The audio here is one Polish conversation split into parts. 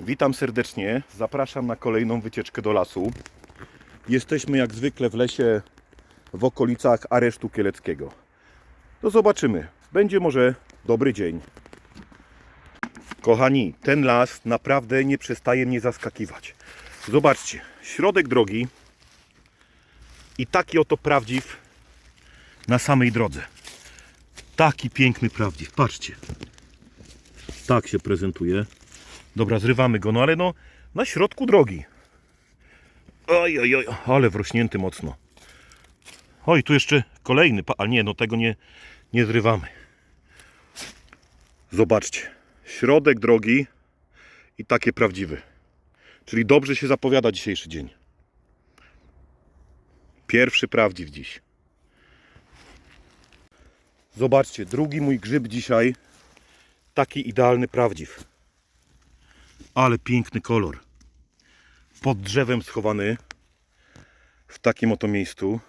Witam serdecznie, zapraszam na kolejną wycieczkę do lasu. Jesteśmy jak zwykle w lesie w okolicach Aresztu Kieleckiego. To zobaczymy, będzie może dobry dzień. Kochani, ten las naprawdę nie przestaje mnie zaskakiwać. Zobaczcie, środek drogi i taki oto prawdziw na samej drodze. Taki piękny prawdziw, patrzcie. Tak się prezentuje. Dobra, zrywamy go, no ale no na środku drogi. Oj, oj, oj, ale wrośnięty mocno. Oj, tu jeszcze kolejny, a nie, no tego nie, nie zrywamy. Zobaczcie, środek drogi i takie prawdziwy. Czyli dobrze się zapowiada dzisiejszy dzień. Pierwszy prawdziw dziś. Zobaczcie, drugi mój grzyb dzisiaj. Taki idealny prawdziw. Ale piękny kolor. Pod drzewem schowany. W takim oto miejscu.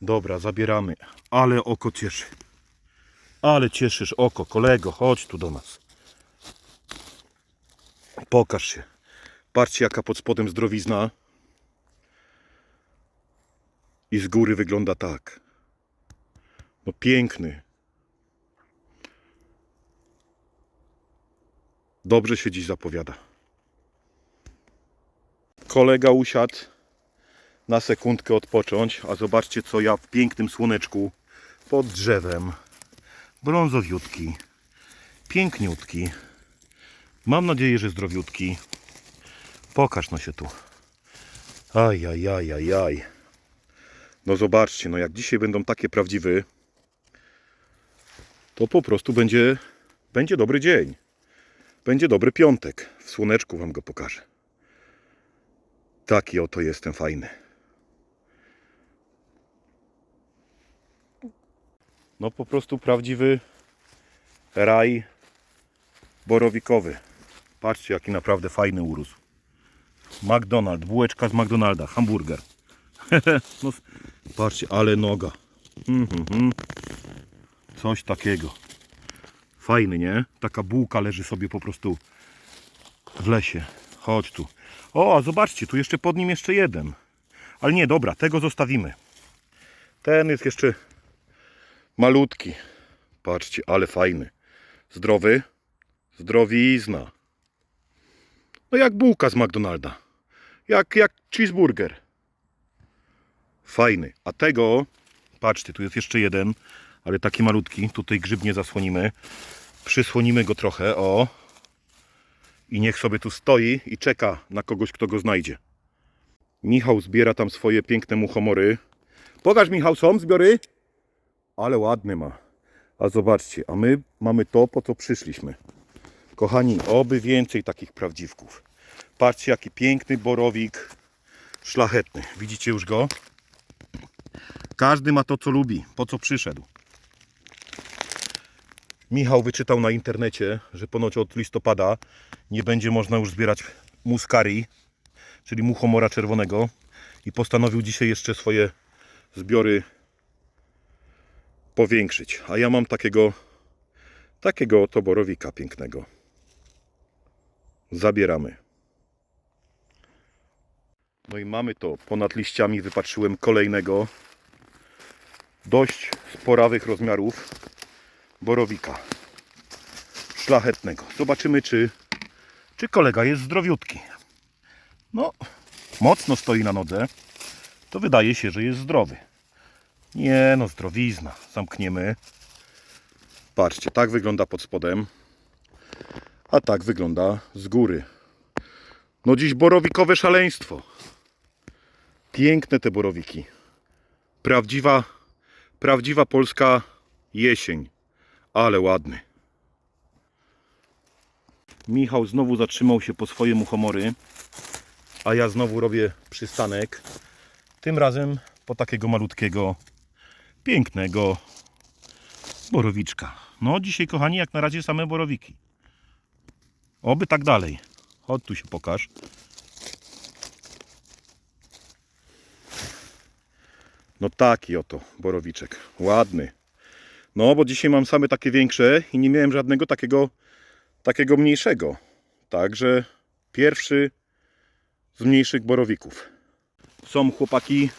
Dobra, zabieramy. Ale oko cieszy. Ale cieszysz oko, kolego. Chodź tu do nas. Pokaż się. Patrzcie, jaka pod spodem zdrowizna. I z góry wygląda tak. No piękny. Dobrze się dziś zapowiada. Kolega usiadł na sekundkę odpocząć, a zobaczcie co ja w pięknym słoneczku pod drzewem. Brązowiutki, piękniutki. Mam nadzieję, że zdrowiutki. Pokaż no się tu. Aj, aj, aj, aj. No zobaczcie, no jak dzisiaj będą takie prawdziwy, to po prostu będzie, będzie dobry dzień. Będzie dobry piątek. W słoneczku wam go pokażę. Taki oto jestem fajny. No po prostu prawdziwy raj borowikowy. Patrzcie jaki naprawdę fajny urósł. McDonald, bułeczka z McDonalda, hamburger. no, patrzcie, ale noga. Mhm, mhm. Coś takiego. Fajny, nie? Taka bułka leży sobie po prostu w lesie. Chodź tu. O, a zobaczcie, tu jeszcze pod nim jeszcze jeden. Ale nie, dobra, tego zostawimy. Ten jest jeszcze malutki. Patrzcie, ale fajny. Zdrowy. Zdrowizna. No jak bułka z McDonalda. Jak, jak cheeseburger. Fajny. A tego, patrzcie, tu jest jeszcze jeden, ale taki malutki. Tutaj grzyb nie zasłonimy. Przysłonimy go trochę, o. I niech sobie tu stoi i czeka na kogoś, kto go znajdzie. Michał zbiera tam swoje piękne muchomory. Pokaż Michał, są zbiory? Ale ładny ma. A zobaczcie, a my mamy to, po co przyszliśmy. Kochani, oby więcej takich prawdziwków. Patrzcie, jaki piękny borowik szlachetny. Widzicie już go? Każdy ma to, co lubi, po co przyszedł. Michał wyczytał na internecie, że ponoć od listopada nie będzie można już zbierać muskari, czyli muchomora czerwonego i postanowił dzisiaj jeszcze swoje zbiory powiększyć. A ja mam takiego takiego oto borowika pięknego. Zabieramy. No i mamy to. Ponad liściami wypatrzyłem kolejnego dość sporawych rozmiarów borowika szlachetnego. Zobaczymy, czy, czy kolega jest zdrowiutki. No, mocno stoi na nodze. To wydaje się, że jest zdrowy. Nie, no, zdrowizna. Zamkniemy. Patrzcie, tak wygląda pod spodem. A tak wygląda z góry. No dziś borowikowe szaleństwo. Piękne te borowiki. Prawdziwa, prawdziwa polska jesień. Ale ładny. Michał znowu zatrzymał się po swoje muchomory, a ja znowu robię przystanek. Tym razem po takiego malutkiego, pięknego borowiczka. No dzisiaj kochani, jak na razie same borowiki. Oby tak dalej. Chodź tu się pokaż. No taki oto borowiczek. Ładny. No bo dzisiaj mam same takie większe i nie miałem żadnego takiego takiego mniejszego. Także pierwszy z mniejszych borowików. Są chłopaki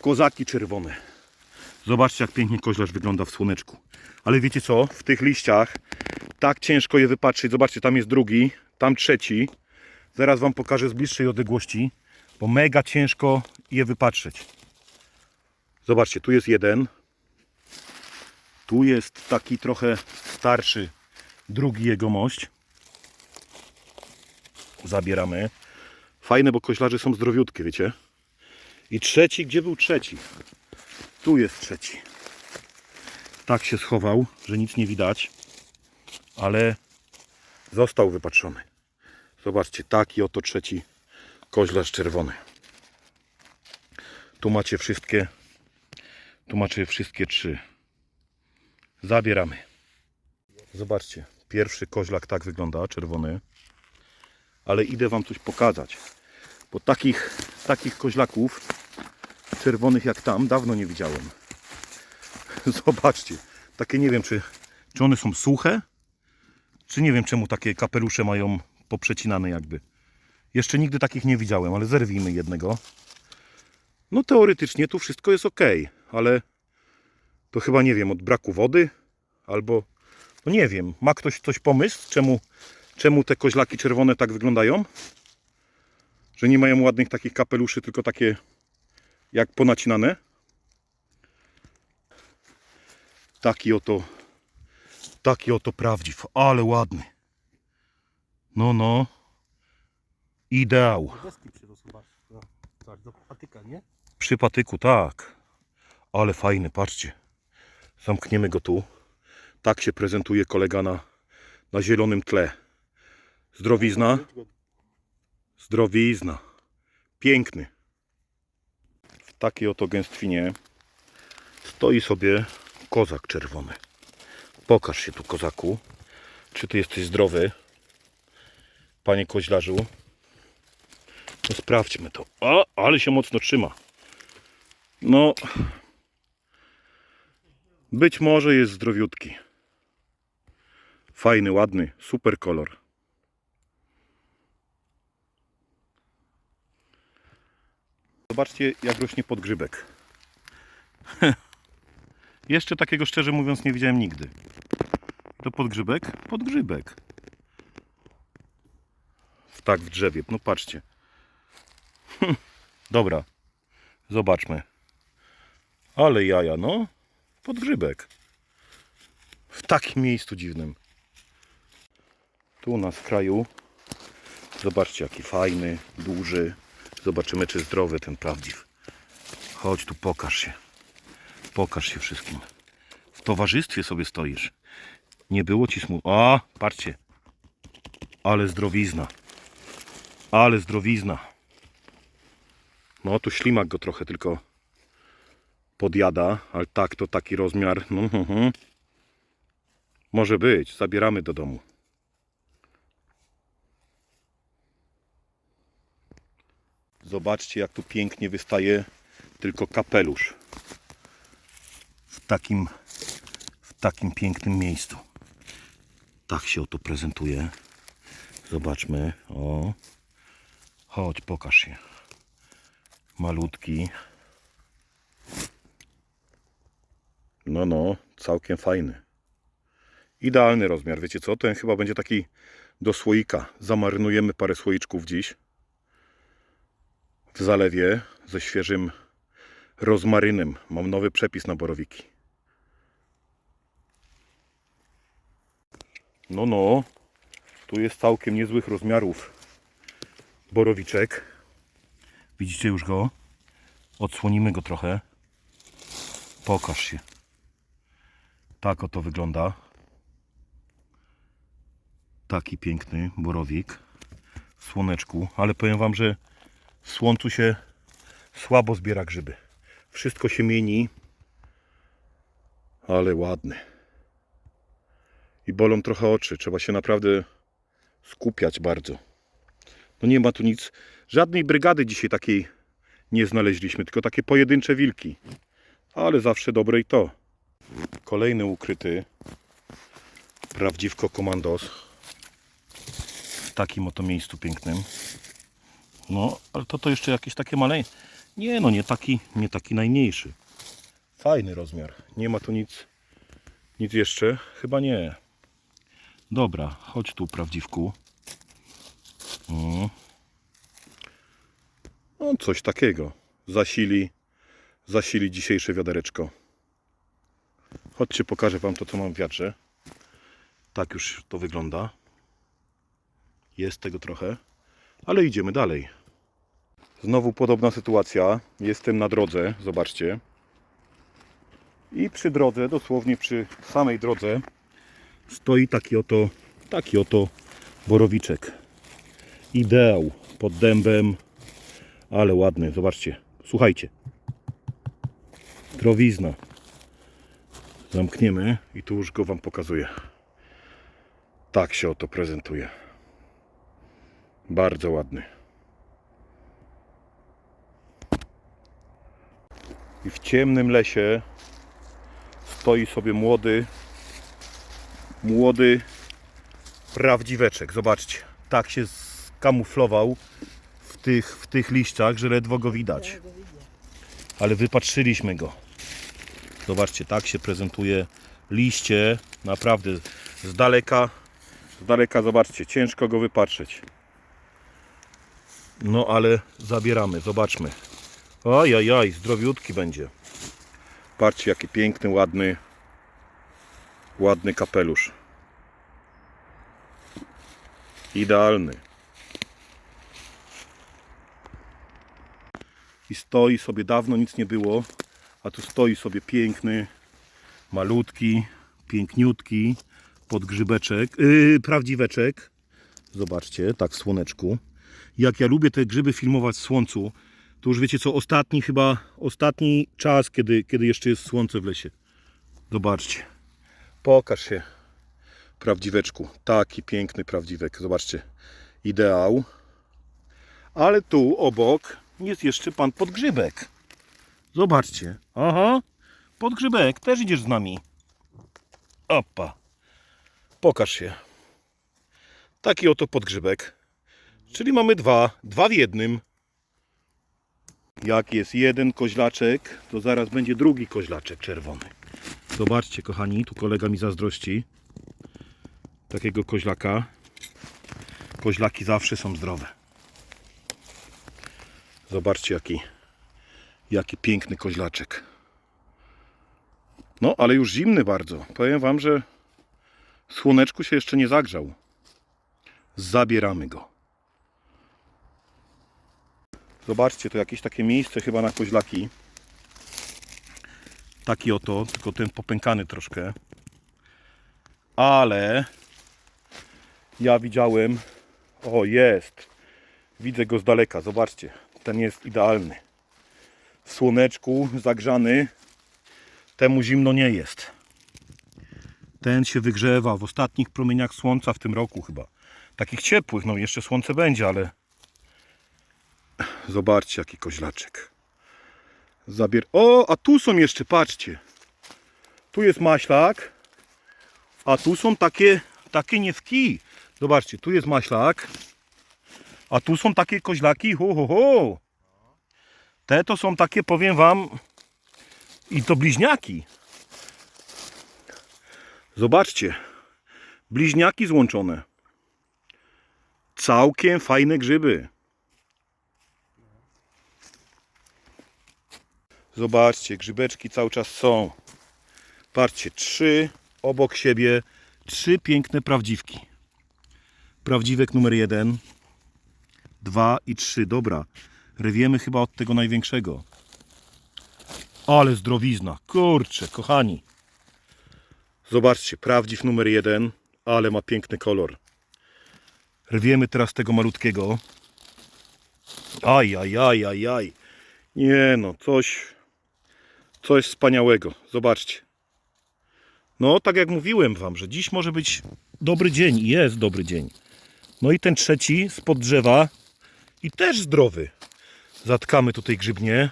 kozaki czerwone. Zobaczcie, jak pięknie koźlarz wygląda w słoneczku. Ale wiecie co? W tych liściach tak ciężko je wypatrzyć. Zobaczcie, tam jest drugi, tam trzeci. Zaraz Wam pokażę z bliższej odległości, bo mega ciężko je wypatrzeć. Zobaczcie, tu jest jeden. Tu jest taki trochę starszy, drugi jego mość. Zabieramy. Fajne, bo koślarze są zdrowiutkie, wiecie. I trzeci, gdzie był trzeci? Tu jest trzeci. Tak się schował, że nic nie widać, ale został wypatrzony. Zobaczcie, taki oto trzeci koźlarz czerwony. Tu macie wszystkie, tu macie wszystkie trzy. Zabieramy. Zobaczcie, pierwszy koźlak tak wygląda, czerwony. Ale idę Wam coś pokazać. Bo takich, takich koźlaków czerwonych jak tam dawno nie widziałem. Zobaczcie, takie nie wiem, czy, czy one są suche, czy nie wiem, czemu takie kapelusze mają poprzecinane jakby. Jeszcze nigdy takich nie widziałem, ale zerwijmy jednego. No teoretycznie tu wszystko jest ok, ale to chyba nie wiem, od braku wody albo no nie wiem, ma ktoś coś pomysł, czemu, czemu te koźlaki czerwone tak wyglądają? Że nie mają ładnych takich kapeluszy, tylko takie jak ponacinane. Taki oto, taki oto prawdziw, ale ładny. No, no. Ideał. Przy patyku, tak. Ale fajny, patrzcie. Zamkniemy go tu. Tak się prezentuje kolega na, na zielonym tle. Zdrowizna. Zdrowizna. Piękny. W takiej oto gęstwinie stoi sobie kozak czerwony. Pokaż się tu, kozaku. Czy ty jesteś zdrowy? Panie koźlarzu. No sprawdźmy to. O, ale się mocno trzyma. No, być może jest zdrowiutki. Fajny, ładny, super kolor. Zobaczcie, jak rośnie podgrzybek. Jeszcze takiego szczerze mówiąc nie widziałem nigdy. To podgrzybek? Podgrzybek. Tak w drzewie. No patrzcie. Dobra. Zobaczmy. Ale jaja, no. Podgrzybek. W takim miejscu dziwnym. Tu na skraju. Zobaczcie, jaki fajny, duży. Zobaczymy, czy zdrowy ten prawdziw. Chodź tu, pokaż się. Pokaż się wszystkim. W towarzystwie sobie stoisz. Nie było ci smutno. A, patrzcie. Ale zdrowizna. Ale zdrowizna. No tu ślimak go trochę tylko podjada, ale tak to taki rozmiar. No, mhm. Może być, zabieramy do domu. Zobaczcie jak tu pięknie wystaje tylko kapelusz. W takim, w takim pięknym miejscu. Tak się oto prezentuje. Zobaczmy. O. Chodź, pokaż się malutki. No, no, całkiem fajny. Idealny rozmiar, wiecie co? Ten chyba będzie taki do słoika. Zamarynujemy parę słoiczków dziś w zalewie ze świeżym rozmarynem. Mam nowy przepis na borowiki. No, no, tu jest całkiem niezłych rozmiarów borowiczek. Widzicie już go? Odsłonimy go trochę. Pokaż się. Tak oto wygląda. Taki piękny borowik w słoneczku, ale powiem Wam, że w słońcu się słabo zbiera grzyby. Wszystko się mieni, ale ładny. I bolą trochę oczy. Trzeba się naprawdę skupiać bardzo. No nie ma tu nic. Żadnej brygady dzisiaj takiej nie znaleźliśmy, tylko takie pojedyncze wilki. Ale zawsze dobre i to. Kolejny ukryty. Prawdziwko komandos. w takim oto miejscu pięknym. No, ale to to jeszcze jakieś takie maleńkie. Nie no, nie taki, nie taki najmniejszy. Fajny rozmiar. Nie ma tu nic, nic jeszcze? Chyba nie. Dobra, chodź tu, prawdziwku. Mm. No, coś takiego. Zasili, zasili dzisiejsze wiadereczko. Chodźcie, pokażę Wam to, co mam w wiatrze. Tak już to wygląda. Jest tego trochę, ale idziemy dalej. Znowu podobna sytuacja. Jestem na drodze, zobaczcie. I przy drodze, dosłownie przy samej drodze, stoi taki oto, taki oto borowiczek. Ideał pod dębem, ale ładny, zobaczcie. Słuchajcie. Drowizna. Zamkniemy i tu już go Wam pokazuję. Tak się oto prezentuje. Bardzo ładny. I w ciemnym lesie stoi sobie młody, młody prawdziweczek. Zobaczcie, tak się skamuflował w tych, w tych liściach, że ledwo go widać. Ale wypatrzyliśmy go. Zobaczcie, tak się prezentuje liście. Naprawdę z daleka, z daleka zobaczcie, ciężko go wypatrzeć. No ale zabieramy, zobaczmy. Oj, oj, oj, zdrowiutki będzie. Patrzcie, jaki piękny, ładny, ładny kapelusz. Idealny. I stoi sobie, dawno nic nie było, a tu stoi sobie piękny, malutki, piękniutki podgrzybeczek, yy, prawdziweczek. Zobaczcie, tak w słoneczku. Jak ja lubię te grzyby filmować w słońcu, to już wiecie co, ostatni chyba, ostatni czas, kiedy, kiedy jeszcze jest słońce w lesie. Zobaczcie. Pokaż się, prawdziweczku. Taki piękny prawdziwek. Zobaczcie. Ideał. Ale tu obok jest jeszcze pan podgrzybek. Zobaczcie. Aha. Podgrzybek, też idziesz z nami. Opa. Pokaż się. Taki oto podgrzybek. Czyli mamy dwa, dwa w jednym. Jak jest jeden koźlaczek, to zaraz będzie drugi koźlaczek czerwony. Zobaczcie, kochani, tu kolega mi zazdrości. Takiego koźlaka. Koźlaki zawsze są zdrowe. Zobaczcie, jaki, jaki piękny koźlaczek. No, ale już zimny bardzo. Powiem Wam, że słoneczku się jeszcze nie zagrzał. Zabieramy go. Zobaczcie, to jakieś takie miejsce chyba na koźlaki. Taki oto, tylko ten popękany troszkę. Ale ja widziałem, o jest, widzę go z daleka, zobaczcie, ten jest idealny. W słoneczku, zagrzany, temu zimno nie jest. Ten się wygrzewa w ostatnich promieniach słońca w tym roku chyba. Takich ciepłych, no jeszcze słońce będzie, ale Zobaczcie, jaki koźlaczek. Zabier... O, a tu są jeszcze, patrzcie. Tu jest maślak, a tu są takie, takie niewki. Zobaczcie, tu jest maślak, a tu są takie koźlaki. Ho, ho, ho. Te to są takie, powiem wam, i to bliźniaki. Zobaczcie, bliźniaki złączone. Całkiem fajne grzyby. Zobaczcie, grzybeczki cały czas są. Patrzcie, trzy obok siebie, trzy piękne prawdziwki. Prawdziwek numer jeden, dwa i trzy. Dobra, rywiemy chyba od tego największego. Ale zdrowizna, kurczę, kochani. Zobaczcie, prawdziw numer jeden, ale ma piękny kolor. Rwiemy teraz tego malutkiego. Aj, aj, aj, aj, aj. Nie no, coś, coś wspaniałego. Zobaczcie. No, tak jak mówiłem Wam, że dziś może być dobry dzień i jest dobry dzień. No i ten trzeci spod drzewa i też zdrowy. Zatkamy tutaj grzybnie.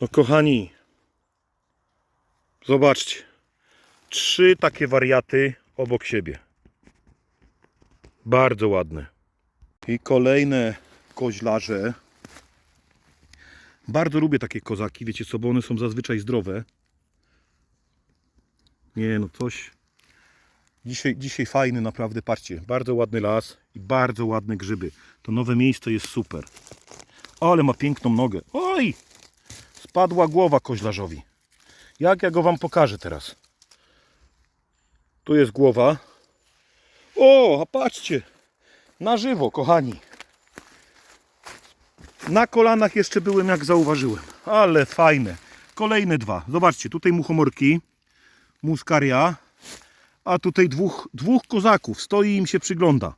No kochani, zobaczcie. Trzy takie wariaty obok siebie. Bardzo ładne. I kolejne koźlarze. Bardzo lubię takie kozaki, wiecie co, bo one są zazwyczaj zdrowe. Nie no, coś... Dzisiaj, dzisiaj fajny naprawdę, patrzcie, bardzo ładny las i bardzo ładne grzyby. To nowe miejsce jest super. Ale ma piękną nogę. Oj! Spadła głowa koźlarzowi. Jak ja go wam pokażę teraz? Tu jest głowa. O, a patrzcie! Na żywo, kochani. Na kolanach jeszcze byłem, jak zauważyłem. Ale fajne. Kolejne dwa. Zobaczcie, tutaj muchomorki, muskaria, a tutaj dwóch, dwóch kozaków. Stoi i im się przygląda.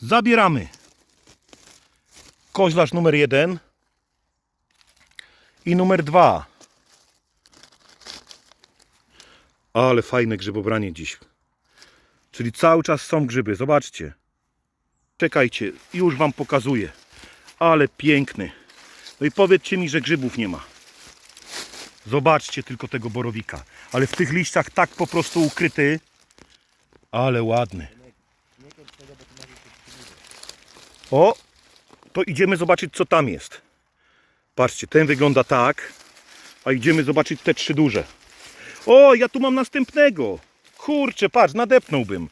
Zabieramy. Koźlarz numer jeden i numer dwa. Ale fajne grzybobranie dziś. Czyli cały czas są grzyby. Zobaczcie. Czekajcie, już wam pokazuję. Ale piękny. No i powiedzcie mi, że grzybów nie ma. Zobaczcie tylko tego borowika. Ale w tych liściach tak po prostu ukryty. Ale ładny. O, to idziemy zobaczyć co tam jest. Patrzcie, ten wygląda tak. A idziemy zobaczyć te trzy duże. O, ja tu mam następnego. Kurczę, patrz, nadepnąłbym.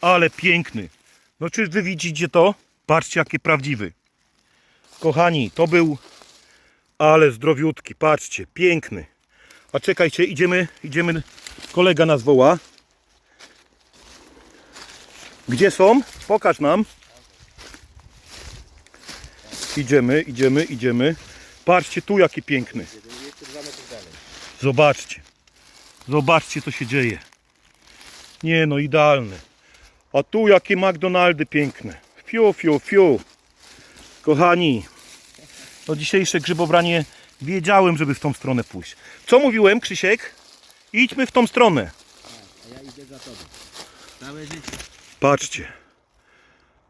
Ale piękny. No czy wy widzicie to? Patrzcie, jakie prawdziwy. Kochani, to był ale zdrowiutki. Patrzcie, piękny. A czekajcie, idziemy, idziemy. Kolega nas woła. Gdzie są? Pokaż nam. Idziemy, idziemy, idziemy. Patrzcie tu jaki piękny. Zobaczcie. Zobaczcie co się dzieje. Nie no, idealny. A tu jakie McDonaldy piękne. Fiu, fiu, fiu. Kochani, no dzisiejsze grzybobranie wiedziałem, żeby w tą stronę pójść. Co mówiłem, Krzysiek? Idźmy w tą stronę. A ja idę za tobą. Całe życie. Patrzcie.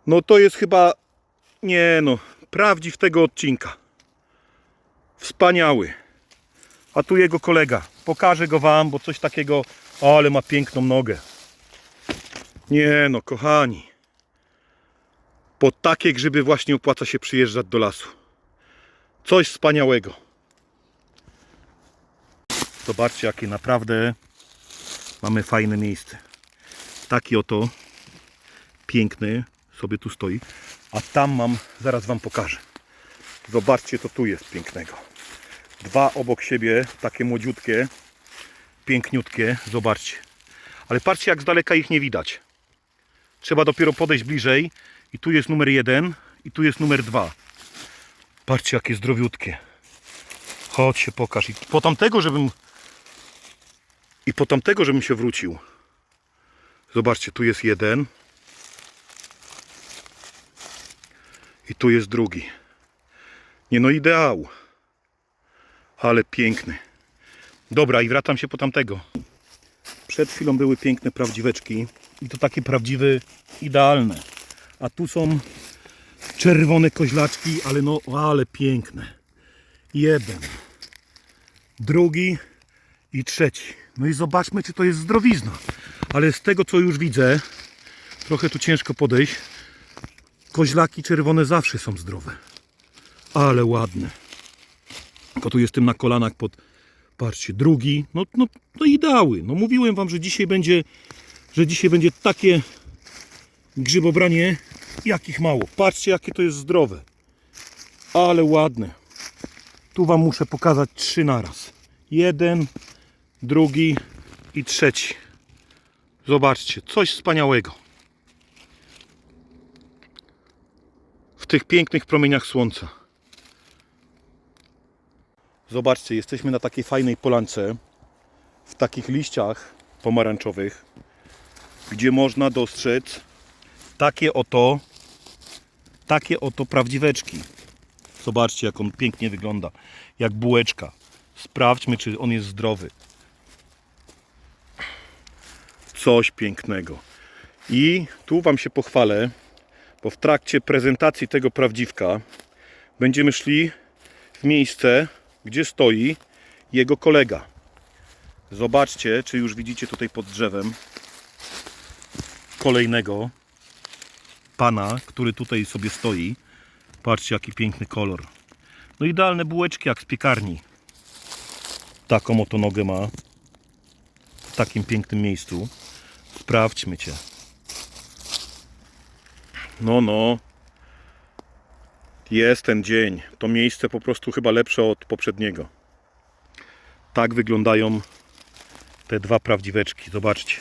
No to jest chyba, nie no, prawdziw tego odcinka. Wspaniały. A tu jego kolega. Pokażę go wam, bo coś takiego, ale ma piękną nogę. Nie no, kochani. Po takie grzyby właśnie opłaca się przyjeżdżać do lasu. Coś wspaniałego. Zobaczcie, jakie naprawdę mamy fajne miejsce. Taki oto piękny sobie tu stoi. A tam mam, zaraz wam pokażę. Zobaczcie, co tu jest pięknego. Dwa obok siebie, takie młodziutkie, piękniutkie. Zobaczcie. Ale patrzcie, jak z daleka ich nie widać. Trzeba dopiero podejść bliżej. I tu jest numer jeden, i tu jest numer dwa. Patrzcie, jakie zdrowiutkie. Chodź się pokaż. I po tamtego, żebym... I po tamtego, żebym się wrócił. Zobaczcie, tu jest jeden. I tu jest drugi. Nie no, ideał. Ale piękny. Dobra, i wracam się po tamtego. Przed chwilą były piękne prawdziweczki. I to takie prawdziwe, idealne. A tu są czerwone koźlaczki, ale no, ale piękne. Jeden. Drugi i trzeci. No i zobaczmy, czy to jest zdrowizna. Ale z tego, co już widzę, trochę tu ciężko podejść. Koźlaki czerwone zawsze są zdrowe. Ale ładne. Tylko tu jestem na kolanach pod... Patrzcie, drugi. No, no, no ideały. No mówiłem wam, że dzisiaj będzie, że dzisiaj będzie takie grzybobranie, jakich mało. Patrzcie, jakie to jest zdrowe. Ale ładne. Tu wam muszę pokazać trzy naraz. Jeden, drugi i trzeci. Zobaczcie, coś wspaniałego. Tych pięknych promieniach słońca. Zobaczcie, jesteśmy na takiej fajnej polance, w takich liściach pomarańczowych, gdzie można dostrzec takie oto, takie oto prawdziweczki. Zobaczcie, jak on pięknie wygląda, jak bułeczka. Sprawdźmy, czy on jest zdrowy. Coś pięknego. I tu Wam się pochwalę, bo w trakcie prezentacji tego prawdziwka będziemy szli w miejsce, gdzie stoi jego kolega. Zobaczcie, czy już widzicie tutaj pod drzewem kolejnego. pana, który tutaj sobie stoi. Patrzcie, jaki piękny kolor. No idealne bułeczki jak z piekarni. Taką oto nogę ma. W takim pięknym miejscu. Sprawdźmy cię. No, no. Jest ten dzień. To miejsce po prostu chyba lepsze od poprzedniego. Tak wyglądają te dwa prawdziweczki. Zobaczcie.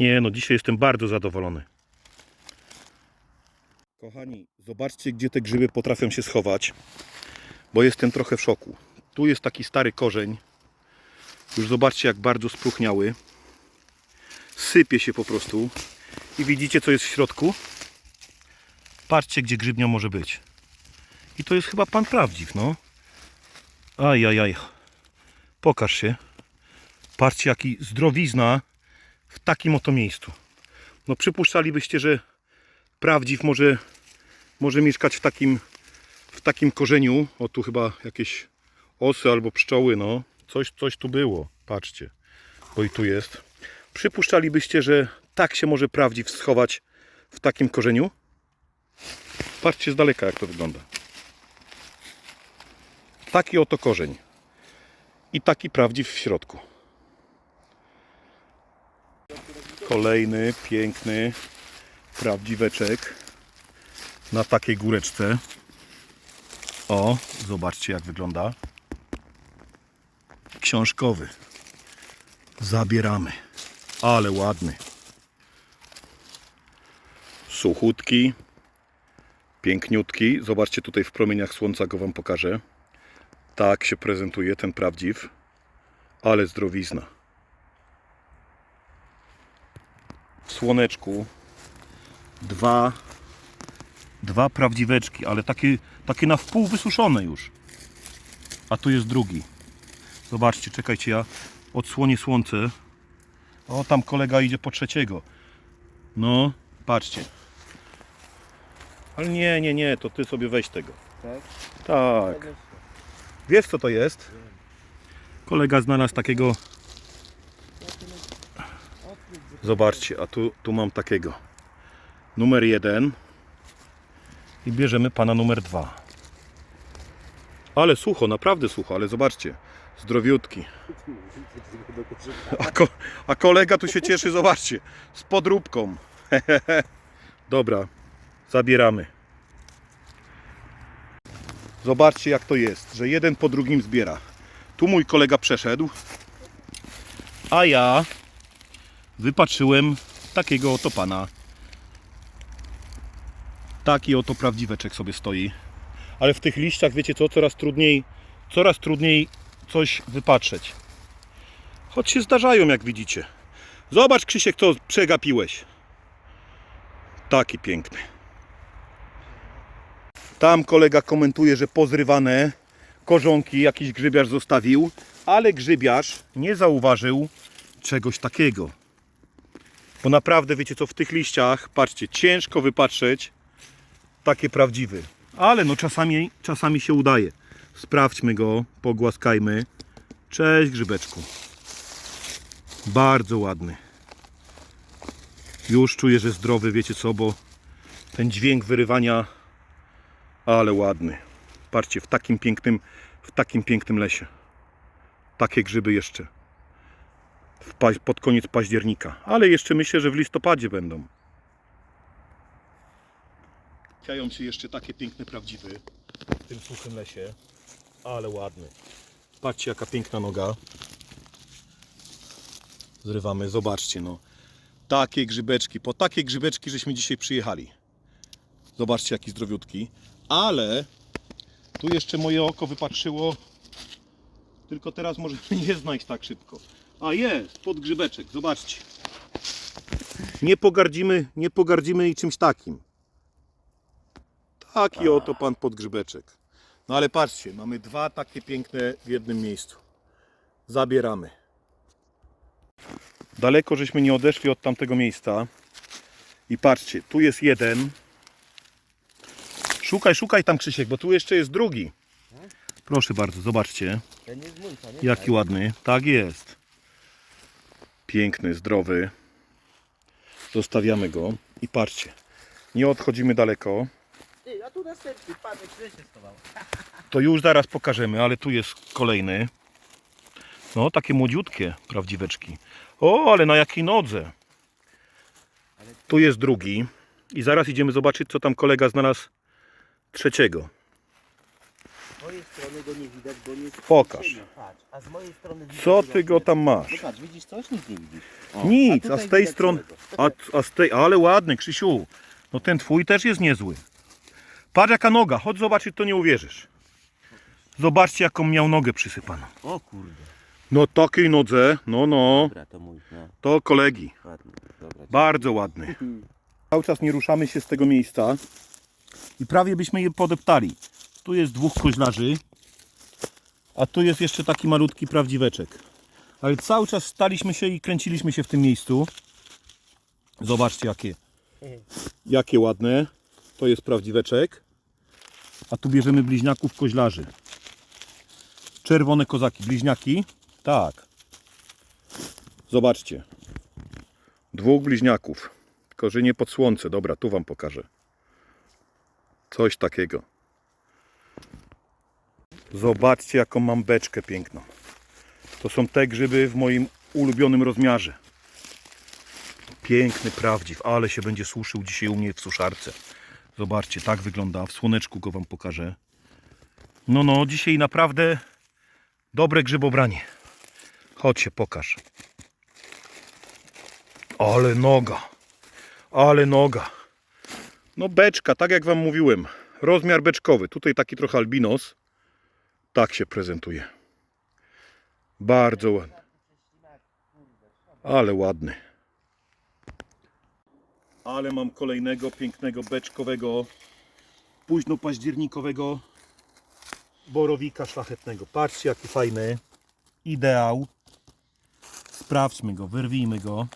Nie no, dzisiaj jestem bardzo zadowolony. Kochani, zobaczcie, gdzie te grzyby potrafią się schować, bo jestem trochę w szoku. Tu jest taki stary korzeń. Już zobaczcie, jak bardzo spróchniały. Sypie się po prostu. I widzicie, co jest w środku? Patrzcie, gdzie grzybnia może być. I to jest chyba pan prawdziw, no. Aj, aj, aj. Pokaż się. Patrzcie, jaki zdrowizna w takim oto miejscu. No przypuszczalibyście, że prawdziw może, może mieszkać w takim, w takim korzeniu. O, tu chyba jakieś osy albo pszczoły, no. Coś, coś tu było. Patrzcie. Bo i tu jest. Przypuszczalibyście, że tak się może prawdziw schować w takim korzeniu? Patrzcie z daleka, jak to wygląda. Taki oto korzeń. I taki prawdziw w środku. Kolejny piękny prawdziweczek na takiej góreczce. O, zobaczcie jak wygląda. Książkowy. Zabieramy. Ale ładny. Suchutki. Piękniutki. Zobaczcie tutaj w promieniach słońca go Wam pokażę. Tak się prezentuje ten prawdziw. Ale zdrowizna. W słoneczku dwa, dwa prawdziweczki, ale takie, takie na wpół wysuszone już. A tu jest drugi. Zobaczcie, czekajcie, ja odsłonię słońce. O, tam kolega idzie po trzeciego. No, patrzcie. Ale nie, nie, nie, to ty sobie weź tego. Tak? Tak. Wiesz co to jest? Kolega znalazł takiego. Zobaczcie, a tu, tu mam takiego. Numer jeden. I bierzemy pana numer dwa. Ale sucho, naprawdę sucho, ale zobaczcie. Zdrowiutki. A, ko, a kolega tu się cieszy, zobaczcie. Z podróbką. Dobra, zabieramy. Zobaczcie jak to jest, że jeden po drugim zbiera. Tu mój kolega przeszedł, a ja wypatrzyłem takiego oto pana. Taki oto prawdziweczek sobie stoi. Ale w tych liściach, wiecie co, coraz trudniej, coraz trudniej coś wypatrzeć. Choć się zdarzają, jak widzicie. Zobacz, Krzysiek, co przegapiłeś. Taki piękny. Tam kolega komentuje, że pozrywane korzonki jakiś grzybiarz zostawił, ale grzybiarz nie zauważył czegoś takiego. Bo naprawdę, wiecie co, w tych liściach, patrzcie, ciężko wypatrzeć takie prawdziwy. Ale no czasami, czasami się udaje. Sprawdźmy go, pogłaskajmy. Cześć grzybeczku. Bardzo ładny. Już czuję, że zdrowy, wiecie co, bo ten dźwięk wyrywania ale ładny. Patrzcie, w takim pięknym, w takim pięknym lesie. Takie grzyby jeszcze. Pod koniec października. Ale jeszcze myślę, że w listopadzie będą. Ciają się jeszcze takie piękne prawdziwy w tym suchym lesie. Ale ładny. Patrzcie jaka piękna noga. Zrywamy, zobaczcie no. Takie grzybeczki, po takie grzybeczki żeśmy dzisiaj przyjechali. Zobaczcie jaki zdrowiutki. Ale tu jeszcze moje oko wypatrzyło. Tylko teraz może nie znaleźć tak szybko. A jest, podgrzybeczek, zobaczcie. Nie pogardzimy, nie pogardzimy i czymś takim. Taki oto pan podgrzybeczek. No ale patrzcie, mamy dwa takie piękne w jednym miejscu. Zabieramy. Daleko żeśmy nie odeszli od tamtego miejsca. I patrzcie, tu jest jeden. Szukaj, szukaj tam Krzysiek, bo tu jeszcze jest drugi. Proszę bardzo, zobaczcie. Jaki ładny. Tak jest. Piękny, zdrowy. Zostawiamy go i patrzcie. Nie odchodzimy daleko. A tu następny, się. To już zaraz pokażemy, ale tu jest kolejny. No, takie młodziutkie prawdziweczki. O, ale na jakiej nodze. Tu jest drugi. I zaraz idziemy zobaczyć, co tam kolega znalazł trzeciego. Z mojej strony go nie widać, bo nie jest Pokaż. ciemno, Patrz, a z mojej strony widać Co ty go tam No masz? patrz, widzisz coś? Nic nie widzisz. O, Nic, a tutaj z tej widać strony. całego. A, a z tej, ale ładny, Krzysiu. No ten twój też jest niezły. Patrz jaka noga, chodź zobaczyć, to nie uwierzysz. Zobaczcie, jaką miał nogę przysypaną. O kurde. No takiej nodze, no no, Dobra, to mój, no, to kolegi. Dobra, Bardzo ładny. Cały czas nie ruszamy się z tego miejsca i prawie byśmy je podeptali. Tu jest dwóch koźlarzy, a tu jest jeszcze taki malutki prawdziweczek. Ale cały czas staliśmy się i kręciliśmy się w tym miejscu. Zobaczcie jakie, jakie ładne. To jest prawdziweczek. A tu bierzemy bliźniaków koźlarzy. Czerwone kozaki, bliźniaki. Tak. Zobaczcie. Dwóch bliźniaków. Tylko, że nie pod słońce. Dobra, tu wam pokażę. Coś takiego. Zobaczcie, jaką mam beczkę piękną. To są te grzyby w moim ulubionym rozmiarze. Piękny prawdziw, ale się będzie suszył dzisiaj u mnie w suszarce. Zobaczcie, tak wygląda. W słoneczku go wam pokażę. No, no, dzisiaj naprawdę dobre grzybobranie. Chodź się, pokaż. Ale noga. Ale noga. No beczka, tak jak wam mówiłem. Rozmiar beczkowy. Tutaj taki trochę albinos. Tak się prezentuje. Bardzo ładny. Ale ładny. Ale mam kolejnego pięknego beczkowego, późno październikowego borowika szlachetnego. Patrzcie jaki fajny. Ideał. Sprawdźmy go, wyrwijmy go.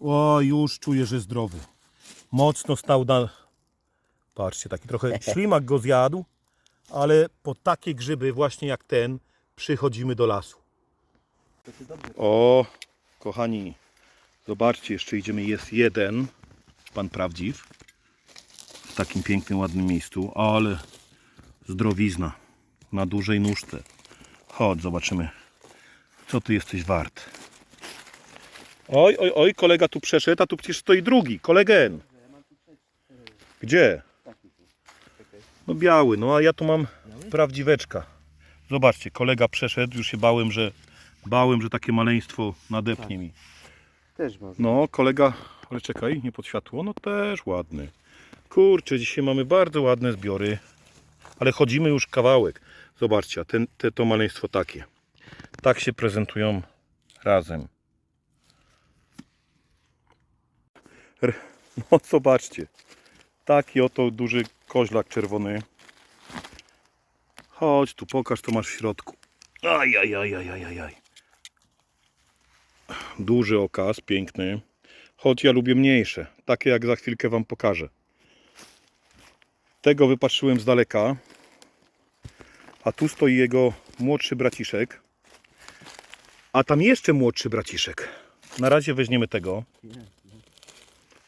O, już czuję, że zdrowy. Mocno stał na... Patrzcie, taki trochę ślimak go zjadł, ale po takie grzyby właśnie jak ten przychodzimy do lasu. O, kochani, zobaczcie, jeszcze idziemy, jest jeden, pan prawdziw, w takim pięknym, ładnym miejscu, ale zdrowizna na dużej nóżce. Chodź, zobaczymy, co ty jesteś wart. Oj, oj, oj, kolega tu przeszedł, a tu przecież stoi drugi, kolegen. Gdzie? No biały, no a ja tu mam prawdziweczka. Zobaczcie, kolega przeszedł, już się bałem, że bałem, że takie maleństwo nadepnie mi. Też może. No, kolega, ale czekaj, nie pod światło, no też ładny. Kurczę, dzisiaj mamy bardzo ładne zbiory, ale chodzimy już kawałek. Zobaczcie, a ten, te, to maleństwo takie. Tak się prezentują razem. No zobaczcie, taki oto duży koźlak czerwony. Chodź tu, pokaż co masz w środku. Aj. Duży okaz, piękny. Choć ja lubię mniejsze, takie jak za chwilkę Wam pokażę. Tego wypatrzyłem z daleka. A tu stoi jego młodszy braciszek. A tam jeszcze młodszy braciszek. Na razie weźmiemy tego.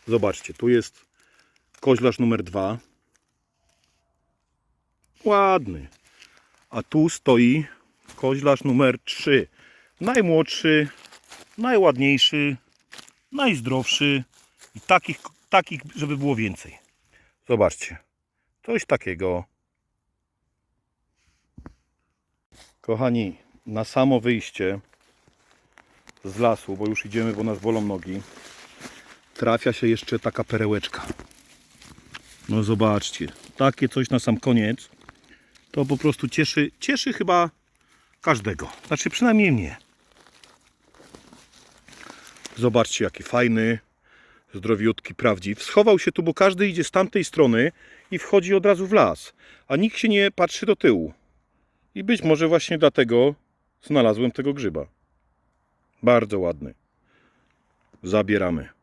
Zobaczcie, tu jest koźlarz numer dwa. Ładny. A tu stoi koźlarz numer 3. Najmłodszy, najładniejszy, najzdrowszy i takich, takich, żeby było więcej. Zobaczcie. Coś takiego. Kochani, na samo wyjście z lasu, bo już idziemy, bo nas bolą nogi, trafia się jeszcze taka perełeczka. No zobaczcie, takie coś na sam koniec. To po prostu cieszy, cieszy chyba każdego. Znaczy przynajmniej mnie. Zobaczcie jaki fajny, zdrowiutki, prawdziw. Schował się tu, bo każdy idzie z tamtej strony i wchodzi od razu w las. A nikt się nie patrzy do tyłu. I być może właśnie dlatego znalazłem tego grzyba. Bardzo ładny. Zabieramy.